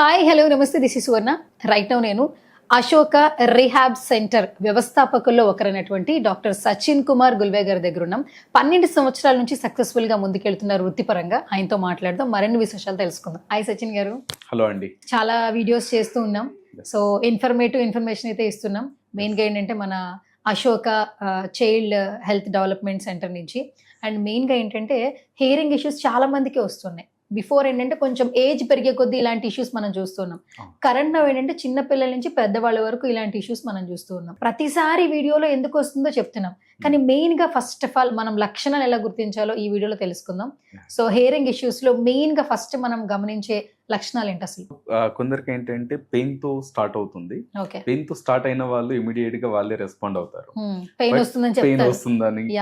Hi hello నమస్తే this is Suvarna right now నేను Ashoka rehab centre వ్యవస్థాపకుల్లో ఒకరైనటువంటి డాక్టర్ సచిన్ కుమార్ గుల్వే గారి దగ్గర ఉన్నాం. పన్నెండు సంవత్సరాల నుంచి సక్సెస్ఫుల్గా ముందుకెళ్తున్నారు వృత్తిపరంగా. ఆయనతో మాట్లాడదాం. మరిన్ని విశేషాలు తెలుసుకుందాం. హాయ్ సచిన్ గారు. హలో అండి. చాలా వీడియోస్ చేస్తూ ఉన్నాం. సో ఇన్ఫర్మేటివ్ ఇన్ఫర్మేషన్ అయితే ఇస్తున్నాం. మెయిన్గా ఏంటంటే మన Ashoka child health development centre నుంచి. అండ్ మెయిన్గా ఏంటంటే హియరింగ్ ఇష్యూస్ చాలా మందికి వస్తున్నాయి. బిఫోర్ ఏంటంటే కొంచెం ఏజ్ పెరిగే కొద్దీ ఇలాంటి ఇష్యూస్ మనం చూస్తున్నాం. కరెంట్ నవ్ ఏంటంటే చిన్న పిల్లల నుంచి పెద్దవాళ్ళ వరకు ఇలాంటి ఇష్యూస్ మనం చూస్తూ ఉన్నాం. ప్రతిసారి వీడియోలో ఎందుకు వస్తుందో చెప్తున్నాం. కానీ మెయిన్గా ఫస్ట్ ఆఫ్ ఆల్ మనం లక్షణాలు ఎలా గుర్తించాలో ఈ వీడియోలో తెలుసుకుందాం. సో హియరింగ్ ఇష్యూస్లో మెయిన్గా ఫస్ట్ మనం గమనించే లక్షణాలు ఏంటి అసలు? కొందరికి ఏంటంటే పెయిన్తో స్టార్ట్ అవుతుంది. పెయిన్తో స్టార్ట్ అయిన వాళ్ళు ఇమీడియట్గా వాళ్ళే రెస్పాండ్ అవుతారు. పెయిన్ వస్తుందని పెయిన్ చెప్తారు. వస్తుందని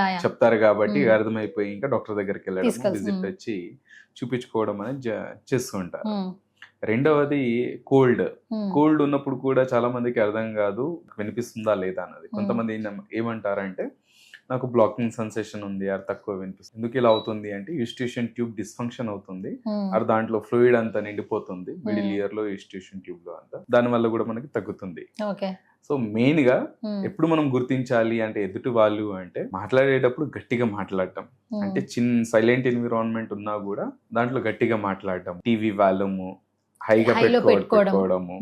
కాబట్టి. అర్థమైపోయి ఇంకా డాక్టర్ దగ్గరికి వెళ్ళడం. విజిట్. వచ్చి చూపించుకోవడం అనేది జ- చేస్తూ ఉంటారు ఉమ్, రెండవది కోల్డ్. కోల్డ్ ఉన్నప్పుడు కూడా చాలా మందికి అర్థం కాదు వినిపిస్తుందా లేదా అన్నది. కొంతమంది ఏమంటారంటే నాకు బ్లాకింగ్ సెన్సేషన్ ఉంది అది తక్కువ వినిపిస్తుంది. ఎందుకు ఇలా అవుతుంది అంటే యూస్టిషన్ ట్యూబ్ డిస్ఫంక్షన్ అవుతుంది. అది దాంట్లో ఫ్లూయిడ్ అంతా నిండిపోతుంది. Middle Hmm. ఇయర్లో యూస్టిషన్ ట్యూబ్లో అంతా. దాని వల్ల కూడా మనకి తగ్గుతుంది. సో మెయిన్గా ఉమ్, ఎప్పుడు మనం గుర్తించాలి అంటే ఎదుటి వాళ్ళు అంటే మాట్లాడేటప్పుడు గట్టిగా మాట్లాడటం. అంటే చిన్న సైలెంట్ ఎన్విరాన్మెంట్ ఉన్నా కూడా దాంట్లో గట్టిగా మాట్లాడటం. టీవీ వాల్యూము హైగా. పెట్టుకోవడము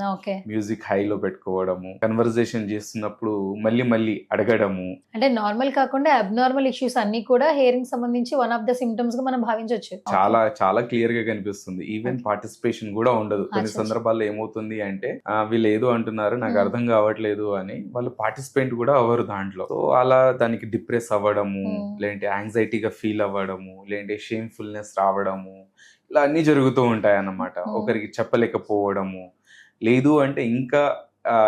మ్యూజిక్ హైలో పెట్టుకోవడము కన్వర్జేషన్ చేస్తున్నప్పుడు మళ్ళీ మళ్ళీ అడగడము అంటే నార్మల్ కాకుండా అబ్నార్మల్ ఇష్యూస్ అన్ని కూడా హెయిరింగ్ సంబంధించి వన్ ఆఫ్ ద సిమ్టమ్స్గా మనం భావించవచ్చు చాలా చాలా క్లియర్గా కనిపిస్తుంది ఈవెన్. పార్టిసిపేషన్ కూడా ఉండదు కొన్ని. సందర్భాల్లో ఏమవుతుంది అంటే వీళ్ళు ఏదో అంటున్నారు నాకు Hmm. అర్థం కావట్లేదు అని వాళ్ళు పార్టిసిపేట్ కూడా అవ్వరు దాంట్లో సో అలా దానికి డిప్రెస్ అవ్వడము Hmm. లేదంటే యాంగ్జైటీగా ఫీల్ అవ్వడము లేదంటే షేమ్ఫుల్నెస్ రావడము ఇలా అన్ని జరుగుతూ ఉంటాయి అన్నమాట. ఒకరికి చెప్పలేకపోవడము లేదు అంటే ఇంకా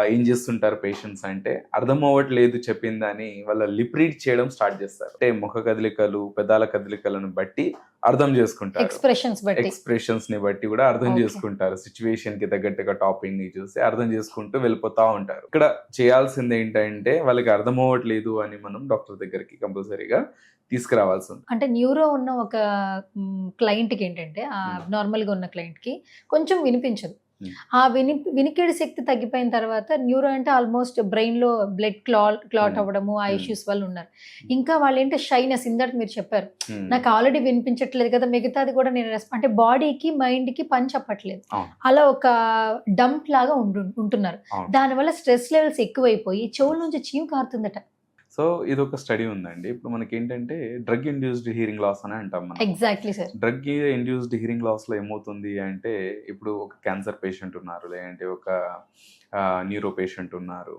ఏం చేస్తుంటారు పేషెంట్స్ అంటే అర్థం అవ్వట్లేదు చెప్పిందని వాళ్ళ లిప్ రీడ్ చేయడం స్టార్ట్ చేస్తారు అంటే ముఖ కదలికలు పెదాల కదలికలను బట్టి అర్థం చేసుకుంటారు ఎక్స్ప్రెషన్స్ బట్టి ఎక్స్ప్రెషన్స్ని బట్టి కూడా అర్థం. చేసుకుంటారు సిచ్యువేషన్కి తగ్గట్టుగా టాపిక్ని చూసి అర్థం చేసుకుంటూ వెళ్ళిపోతా ఉంటారు ఇక్కడ చేయాల్సింది ఏంటంటే వాళ్ళకి అర్థం అవ్వట్లేదు అని మనం డాక్టర్ దగ్గరికి కంపల్సరీగా తీసుకురావాల్సి ఉంది అంటే న్యూరో ఉన్న ఒక క్లయింట్కి ఏంటంటే ఆ Hmm. నార్మల్గా ఉన్న క్లయింట్కి కొంచెం వినిపించదు. ఆ విని వినికిడి శక్తి తగ్గిపోయిన తర్వాత న్యూరో అంటే ఆల్మోస్ట్ బ్రెయిన్లో బ్లడ్ క్లాట్ క్లాట్ Hmm. అవ్వడము ఆ Hmm. ఇష్యూస్ వల్ల ఉన్నారు ఇంకా వాళ్ళు ఏంటంటే షైనెస్ ఇందట మీరు చెప్పారు Hmm. నాకు ఆల్రెడీ వినిపించట్లేదు కదా మిగతాది కూడా నేను రెస్ప అంటే బాడీకి మైండ్కి పని చెప్పట్లేదు. అలా ఒక డంప్ లాగా ఉంటు ఉంటున్నారు. దానివల్ల స్ట్రెస్ లెవెల్స్ ఎక్కువైపోయి చెవుల నుంచి చీము కారుతుందట సో ఇది ఒక స్టడీ ఉందండి. ఇప్పుడు మనకి ఏంటంటే డ్రగ్ ఇండ్యూస్డ్ హీరింగ్ లాస్ అని అంటాం మనం. Exactly sir. Drug induced hearing లాస్లో ఏమవుతుంది అంటే ఇప్పుడు ఒక క్యాన్సర్ పేషెంట్ ఉన్నారు లేదంటే ఒక న్యూరో పేషెంట్ ఉన్నారు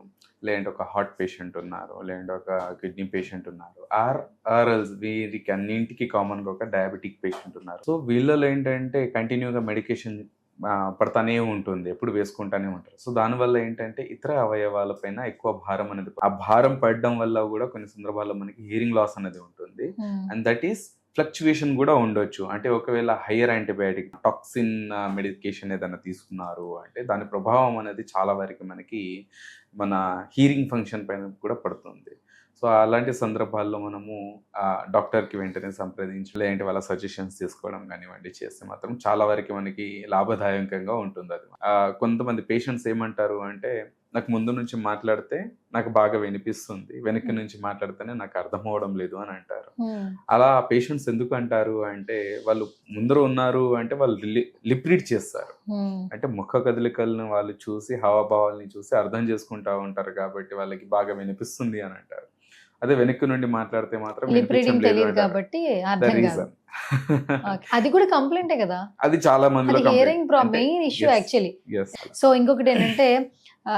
లేదంటే ఒక హార్ట్ పేషెంట్ ఉన్నారు లేదంటే ఒక కిడ్నీ పేషెంట్ ఉన్నారు. ఆర్ ఆర్ఎల్స్ వీరికి అన్నింటికి కామన్గా ఒక డయాబెటిక్ పేషెంట్ ఉన్నారు. సో వీళ్ళలో ఏంటంటే కంటిన్యూగా మెడికేషన్ పడతానే ఉంటుంది ఎప్పుడు వేసుకుంటానే ఉంటారు. సో దానివల్ల ఏంటంటే ఇతర అవయవాలపైన ఎక్కువ భారం అనేది ఆ భారం పడడం వల్ల కూడా కొన్ని సందర్భాల్లో మనకి హీరింగ్ లాస్ అనేది ఉంటుంది. అండ్ దట్ ఈస్ ఫ్లక్చువేషన్ కూడా ఉండొచ్చు. అంటే ఒకవేళ హయ్యర్ యాంటీబయాటిక్ టాక్సిన్ మెడికేషన్ ఏదైనా తీసుకున్నారు అంటే దాని ప్రభావం అనేది చాలా వరకు మనకి మన హీరింగ్ ఫంక్షన్ పైన కూడా పడుతుంది. సో అలాంటి సందర్భాల్లో మనము ఆ, డాక్టర్కి వెంటనే సంప్రదించి లేదంటే వాళ్ళ సజెషన్స్ తీసుకోవడం కానివ్వండి చేస్తే మాత్రం చాలా వరకు మనకి లాభదాయకంగా ఉంటుంది అది. ఆ, కొంతమంది పేషెంట్స్ ఏమంటారు అంటే నాకు ముందు నుంచి మాట్లాడితే నాకు బాగా వినిపిస్తుంది వెనక్కి నుంచి మాట్లాడితేనే నాకు అర్థం అవడం లేదు అని అంటారు. అలా పేషెంట్స్ ఎందుకు అంటారు అంటే వాళ్ళు ముందర ఉన్నారు అంటే వాళ్ళు లిప్ రీడ్ చేస్తారు. అంటే ముఖ కదలికలను వాళ్ళు చూసి హావభావాలని చూసి అర్థం చేసుకుంటా ఉంటారు కాబట్టి వాళ్ళకి బాగా వినిపిస్తుంది అని అంటారు. అదే వెనక్కి నుండి మాట్లాడితే మాత్రం తెలియదు కాబట్టి. అది కూడా కంప్లైంటే కదా? అది చాలా అది hearing main issue. Actually so ఇంకొకటి ఏంటంటే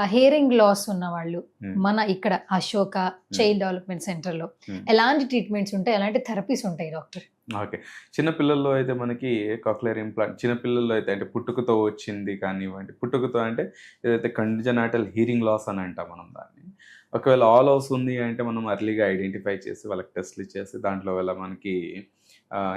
హియరింగ్ లాస్ ఉన్న వాళ్ళు Hmm. మన ఇక్కడ అశోక చైల్డ్ డెవలప్మెంట్ సెంటర్లో Hmm. ఎలాంటి ట్రీట్మెంట్స్ ఉంటాయి? ఎలాంటి థెరపీస్ ఉంటాయి డాక్టర్? ఓకే. చిన్న పిల్లల్లో అయితే మనకి కాక్లియర్ ఇంప్లాంట్ చిన్న పిల్లల్లో అయితే అంటే పుట్టుకతో వచ్చింది కానివ్వండి. పుట్టుకతో అంటే ఏదైతే కండిజనాటల్ హీరింగ్ లాస్ అని అంటాం మనం దాన్ని. ఒకవేళ ఆల్ హౌస్ ఉంది అంటే మనం అర్లీగా ఐడెంటిఫై చేసి వాళ్ళకి టెస్ట్లు చేసి దాంట్లో వల్ల మనకి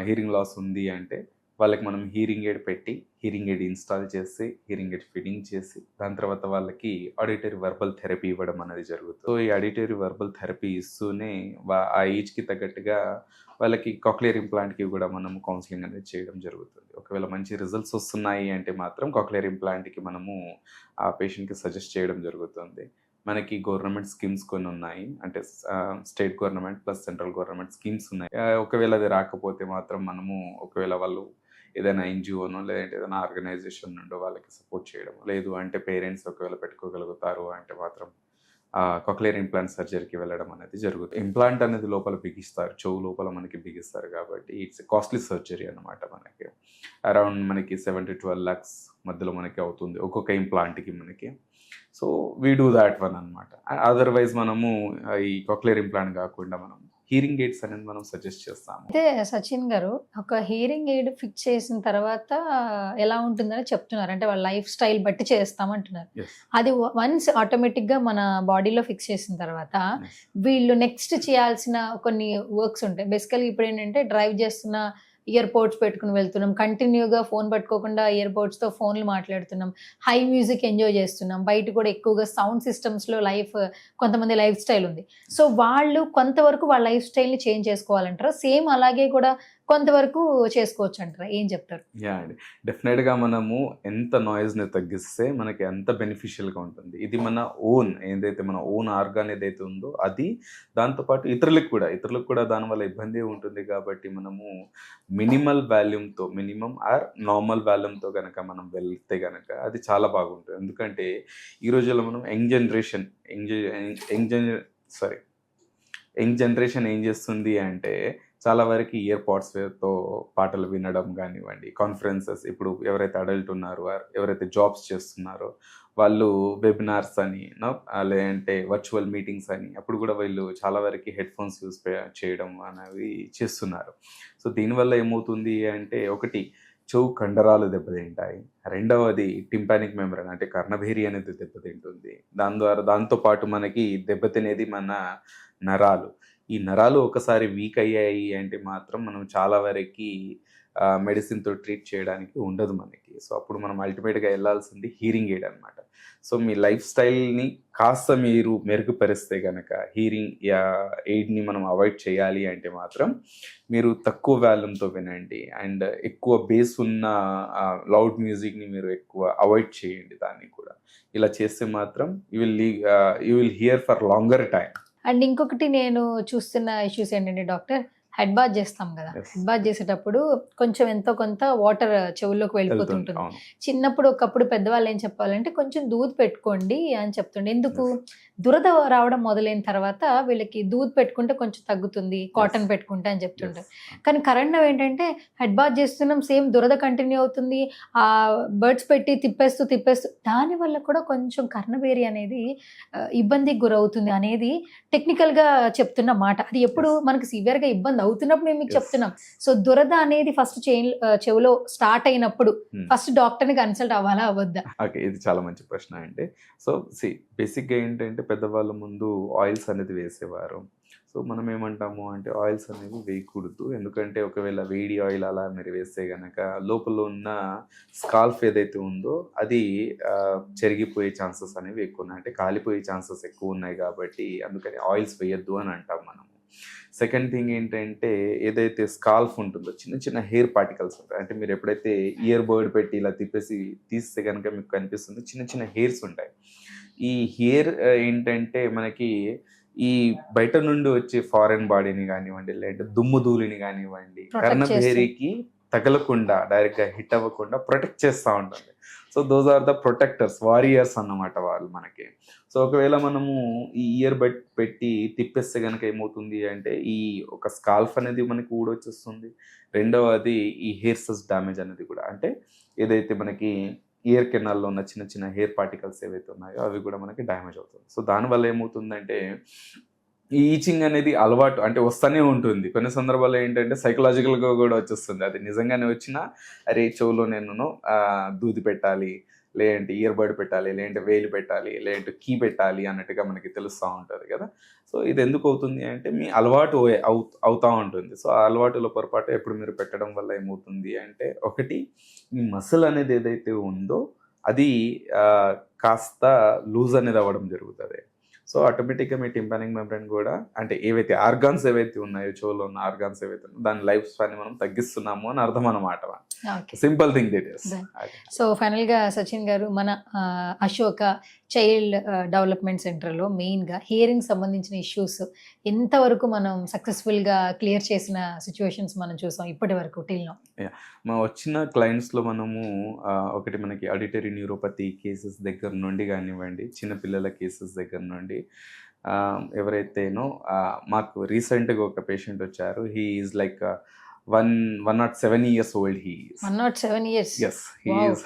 హీరింగ్ లాస్ ఉంది అంటే వాళ్ళకి మనం హీరింగ్ ఎయిడ్ పెట్టి హీరింగ్ ఎయిడ్ ఇన్స్టాల్ చేసి హీరింగ్ ఎయిడ్ ఫిట్టింగ్ చేసి దాని తర్వాత వాళ్ళకి ఆడిటరీ వర్బల్ థెరపీ ఇవ్వడం అనేది జరుగుతుంది. సో ఈ ఆడిటరీ వర్బల్ థెరపీ ఇస్తూనే ఆ ఏజ్కి తగ్గట్టుగా వాళ్ళకి కాక్లియర్ ఇంప్లాంట్కి కూడా మనం కౌన్సిలింగ్ అనేది చేయడం జరుగుతుంది. ఒకవేళ మంచి రిజల్ట్స్ వస్తున్నాయి అంటే మాత్రం కాక్లియర్ ఇంప్లాంట్కి మనము ఆ పేషెంట్కి సజెస్ట్ చేయడం జరుగుతుంది. మనకి గవర్నమెంట్ స్కీమ్స్ కొన్ని ఉన్నాయి. అంటే state government plus central government schemes ఉన్నాయి. ఒకవేళ అది రాకపోతే మాత్రం మనము ఒకవేళ వాళ్ళు ఏదైనా ఎన్జిఓనో లేదంటే ఏదైనా ఆర్గనైజేషన్ నుండో వాళ్ళకి సపోర్ట్ చేయడం లేదు అంటే పేరెంట్స్ ఒకవేళ పెట్టుకోగలుగుతారు అంటే మాత్రం కొక్లేర్ ఇంప్లాంట్ సర్జరీకి వెళ్ళడం అనేది జరుగుతుంది. ఇంప్లాంట్ అనేది లోపల బిగిస్తారు. చెవు లోపల మనకి బిగిస్తారు కాబట్టి ఇట్స్ కాస్ట్లీ సర్జరీ అనమాట మనకి. అరౌండ్ మనకి సెవెన్ టు ట్వెల్వ్ ల్యాక్స్ మధ్యలో మనకి అవుతుంది ఒక్కొక్క ఇంప్లాంట్కి మనకి. So we do that one అనమాట అదర్వైజ్ మనము ఈ కొక్లియర్ ఇంప్లాంట్ కాకుండా మనం హీరింగ్ ఎయిడ్స్ అనేది మనం సజెస్ట్ చేస్తాము. అయితే సచిన్ గారు ఒక హియరింగ్ ఎయిడ్ ఫిక్స్ చేసిన తర్వాత ఎలా ఉంటుందని చెప్తున్నారు. అంటే వాళ్ళ లైఫ్ స్టైల్ బట్టి చేస్తామంటున్నారు. అది వన్స్ ఆటోమేటిక్గా మన బాడీలో ఫిక్స్ చేసిన తర్వాత. వీళ్ళు నెక్స్ట్ చేయాల్సిన కొన్ని వర్క్స్ ఉంటాయి. బేసికల్గా ఇప్పుడు ఏంటంటే డ్రైవ్ చేస్తున్న ఇయర్ పోడ్స్ పెట్టుకుని వెళ్తున్నాం. కంటిన్యూగా ఫోన్ పట్టుకోకుండా ఇయర్తో ఫోన్లు మాట్లాడుతున్నాం. హై మ్యూజిక్ ఎంజాయ్ చేస్తున్నాం. బయట కూడా ఎక్కువగా సౌండ్ సిస్టమ్స్లో లైఫ్ కొంతమంది లైఫ్ స్టైల్ ఉంది. సో వాళ్ళు కొంతవరకు వాళ్ళ లైఫ్ స్టైల్ని చేంజ్ చేసుకోవాలంటారు? సేమ్ అలాగే కూడా కొంతవరకు చేసుకోవచ్చు అంటారా ఏం చెప్తారు? యా అండి. డెఫినెట్గా మనము ఎంత నాయిస్ని తగ్గిస్తే మనకి ఎంత బెనిఫిషియల్గా ఉంటుంది. ఇది మన ఓన్ ఏదైతే మన ఓన్ ఆర్గాన్ ఏదైతే ఉందో అది దాంతోపాటు ఇతరులకు కూడా ఇతరులకు కూడా దానివల్ల ఇబ్బంది ఉంటుంది కాబట్టి మనము మినిమల్ వాల్యూమ్తో మినిమం ఆర్ నార్మల్ వాల్యూమ్తో కనుక మనం వెళ్తే కనుక అది చాలా బాగుంటుంది. ఎందుకంటే ఈ రోజుల్లో మనం young generation young young gen sorry young generation ఏం చేస్తుంది అంటే చాలా వరకు ఇయర్ పాడ్స్తో పాటలు వినడం కానివ్వండి కాన్ఫరెన్సెస్ ఇప్పుడు ఎవరైతే అడల్ట్ ఉన్నారో ఎవరైతే జాబ్స్ చేస్తున్నారో వాళ్ళు వెబినార్స్ అని లేదంటే వర్చువల్ మీటింగ్స్ అని అప్పుడు కూడా వీళ్ళు చాలా వరకు హెడ్ ఫోన్స్ యూస్ చేయడం అనేవి చేస్తున్నారు. సో దీనివల్ల ఏమవుతుంది అంటే ఒకటి చెవు కండరాలు దెబ్బతింటాయి. రెండవది టింపానిక్ మెమరీ అంటే కర్ణభేరి అనేది దెబ్బతింటుంది. దాని ద్వారా దాంతో పాటు మనకి దెబ్బతినేది మన నరాలు. ఈ నరాలు ఒకసారి వీక్ అయ్యాయి అంటే మాత్రం మనం చాలా వరకు మెడిసిన్తో ట్రీట్ చేయడానికి ఉండదు మనకి. సో అప్పుడు మనం అల్టిమేట్గా వెళ్ళాల్సింది హీరింగ్ ఎయిడ్ అనమాట సో మీ లైఫ్ స్టైల్ని కాస్త మీరు మెరుగుపరిస్తే కనుక హీరింగ్ ఎయిడ్ని మనం అవాయిడ్ చేయాలి అంటే మాత్రం మీరు తక్కువ వాల్యూమ్తో వినండి. అండ్ ఎక్కువ బేస్ ఉన్న లౌడ్ మ్యూజిక్ని మీరు ఎక్కువ అవాయిడ్ చేయండి దాన్ని కూడా. ఇలా చేస్తే మాత్రం you will you will hear for longer time and ఇంకొకటి నేను చూస్తున్న ఇష్యూస్ ఏంటంటే డాక్టర్? హెడ్ బాత్ చేస్తాం కదా. హెడ్ బాత్ చేసేటప్పుడు కొంచెం ఎంతో కొంత వాటర్ చెవుల్లోకి వెళ్ళిపోతుంటుంది. చిన్నప్పుడు ఒకప్పుడు పెద్దవాళ్ళు ఏం చెప్పాలంటే కొంచెం దూద్ పెట్టుకోండి అని చెప్తుండే. ఎందుకు? దురద రావడం మొదలైన తర్వాత వీళ్ళకి దూద్ పెట్టుకుంటే కొంచెం తగ్గుతుంది కాటన్ పెట్టుకుంటే అని చెప్తుంటారు. కానీ కరెంట్ ఏంటంటే హెడ్ బాత్ చేస్తున్నాం సేమ్ దురద కంటిన్యూ అవుతుంది ఆ బర్డ్స్ పెట్టి తిప్పేస్తూ తిప్పేస్తూ దాని వల్ల కూడా కొంచెం కర్ణబేరి అనేది ఇబ్బందికి గురవుతుంది అనేది టెక్నికల్గా చెప్తున్న మాట. అది ఎప్పుడు మనకి సివియర్గా ఇబ్బంది అవుతున్నప్పుడు మేము మీకు. చెప్తున్నాం. సో దురద అనేది ఫస్ట్ చైన్ చెవులో స్టార్ట్ అయినప్పుడు Hmm. ఫస్ట్ డాక్టర్ని కన్సల్ట్ అవ్వాలా అవద్దా ఓకే ఇది చాలా మంచి ప్రశ్న అండి. సో సి బేసిక్గా ఏంటంటే పెద్దవాళ్ళ ముందు ఆయిల్స్ అనేది వేసేవారు. సో మనం ఏమంటాము అంటే ఆయిల్స్ అనేవి వేయకూడదు. ఎందుకంటే ఒకవేళ వేడి ఆయిల్ అలా మీరు వేస్తే గనక లోపల ఉన్న స్కాల్ఫ్ ఏదైతే ఉందో అది చెరిగిపోయే ఛాన్సెస్ అనేవి ఎక్కువ ఉన్నాయి. అంటే కాలిపోయే ఛాన్సెస్ ఎక్కువ ఉన్నాయి కాబట్టి అందుకని ఆయిల్స్ వేయొద్దు అని అంటాం మనము. సెకండ్ థింగ్ ఏంటంటే ఏదైతే స్కాల్ఫ్ ఉంటుందో చిన్న చిన్న హెయిర్ పార్టికల్స్ ఉంటాయి. అంటే మీరు ఎప్పుడైతే ఇయర్ బర్డ్ పెట్టి ఇలా తిప్పేసి తీస్తే కనుక మీకు కనిపిస్తుంది చిన్న చిన్న హెయిర్స్ ఉంటాయి. ఈ హెయిర్ ఏంటంటే మనకి ఈ బయట నుండి వచ్చే ఫారెన్ బాడీని కానివ్వండి లేదంటే దుమ్ము ధూళిని కానివ్వండి కర్ణభేరికి తగలకుండా డైరెక్ట్గా హిట్ అవ్వకుండా ప్రొటెక్ట్ చేస్తూ ఉంటుంది so those are the protectors warriors అన్నమాట వాళ్ళు మనకి. సో ఒకవేళ మనము ఈ ఇయర్ బట్ పెట్టి తిప్పేస్తే కనుక ఏమవుతుంది అంటే ఈ ఒక స్కాల్ఫ్ అనేది మనకి ఊడొచ్చేస్తుంది. రెండవది ఈ హెయిర్సెస్ డ్యామేజ్ అనేది కూడా. అంటే ఏదైతే మనకి ఇయర్ కెనాల్లో ఉన్న చిన్న చిన్న హెయిర్ పార్టికల్స్ ఏవైతే ఉన్నాయో అవి కూడా మనకి డ్యామేజ్ అవుతుంది. సో దానివల్ల ఏమవుతుందంటే ఈ ఈచింగ్ అనేది అలవాటు అంటే వస్తూనే ఉంటుంది. కొన్ని సందర్భాల్లో ఏంటంటే సైకలాజికల్గా కూడా వచ్చేస్తుంది. అది నిజంగానే వచ్చినా అరే చెవులో నేను దూది పెట్టాలి లేదంటే ఇయర్బడ్ పెట్టాలి లేదంటే వేలు పెట్టాలి లేదంటే కీ పెట్టాలి అన్నట్టుగా మనకి తెలుస్తూ ఉంటుంది కదా. సో ఇది ఎందుకు అవుతుంది అంటే మీ అలవాటు అవు- అవుతూ ఉంటుంది. సో ఆ అలవాటులో పొరపాటు ఎప్పుడు మీరు పెట్టడం వల్ల ఏమవుతుంది అంటే ఒకటి మీ మసిల్ అనేది ఏదైతే ఉందో అది కాస్త లూజ్ అనేది అవ్వడం జరుగుతుంది. సో ఆటోమేటిక్గా మీ టింపానింగ్ మెంబ్రెయిన్ కూడా అంటే ఏవైతే ఆర్గాన్స్ ఏవైతే ఉన్నాయో చెవులో ఉన్న ఆర్గాన్స్ ఏవైతే ఉన్నాయో దాని లైఫ్ స్పాన్ని మనం తగ్గిస్తున్నాము అని అర్థం అన్నమాట simple thing that is Right. So ఫైనల్గా సచిన్ గారు మన అశోక చైల్డ్ డెవలప్మెంట్ సెంటర్లో మెయిన్గా హియరింగ్ సంబంధించిన ఇష్యూస్ ఎంతవరకు మనం సక్సెస్ఫుల్గా క్లియర్ చేసిన సిచ్యువేషన్స్ మనం చూసాం ఇప్పటి వరకు టిల్ నో మా వచ్చిన క్లయింట్స్లో మనము ఒకటి మనకి ఆడిటరీ న్యూరోపతి కేసెస్ దగ్గర నుండి కానివ్వండి చిన్నపిల్లల కేసెస్ దగ్గర నుండి ఎవరైతేనో మాకు రీసెంట్గా ఒక పేషెంట్ వచ్చారు. He is like one one not seven years old he one not seven years yes he is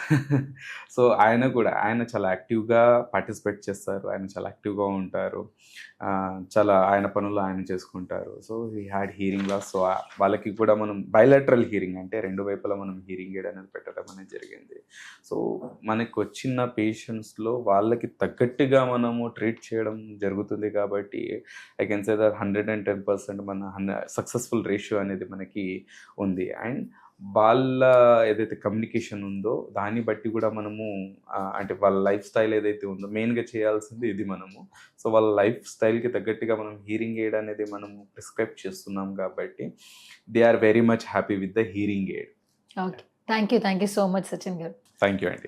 so ఆయన కూడా ఆయన చాలా యాక్టివ్గా పార్టిసిపేట్ చేస్తారు. ఆయన చాలా యాక్టివ్గా ఉంటారు. చాలా ఆయన పనులు ఆయన చేసుకుంటారు. So he had hearing loss so వాళ్ళకి కూడా మనం బయలాటరల్ హీరింగ్ అంటే రెండు వైపులా మనం హీరింగ్ ఎయిడ్ అనేది పెట్టడం అనేది జరిగింది. సో మనకు వచ్చిన పేషెంట్స్లో వాళ్ళకి తగ్గట్టుగా మనము ట్రీట్ చేయడం జరుగుతుంది కాబట్టి I can say that hundred and ten percent మన హండ్రెడ్ సక్సెస్ఫుల్ రేషియో అనేది మనకి ఉంది. అండ్ వాళ్ళ ఏదైతే కమ్యూనికేషన్ ఉందో దాన్ని బట్టి కూడా మనము అంటే వాళ్ళ లైఫ్ స్టైల్ ఏదైతే ఉందో మెయిన్గా చేయాల్సింది ఇది మనము. సో వాళ్ళ లైఫ్ స్టైల్కి తగ్గట్టుగా మనం హీరింగ్ ఎయిడ్ అనేది మనము ప్రిస్క్రైబ్ చేస్తున్నాం కాబట్టి they are very much happy with the hearing aid. Okay. Thank you thank you so much Sachin garu. Thank you అండి.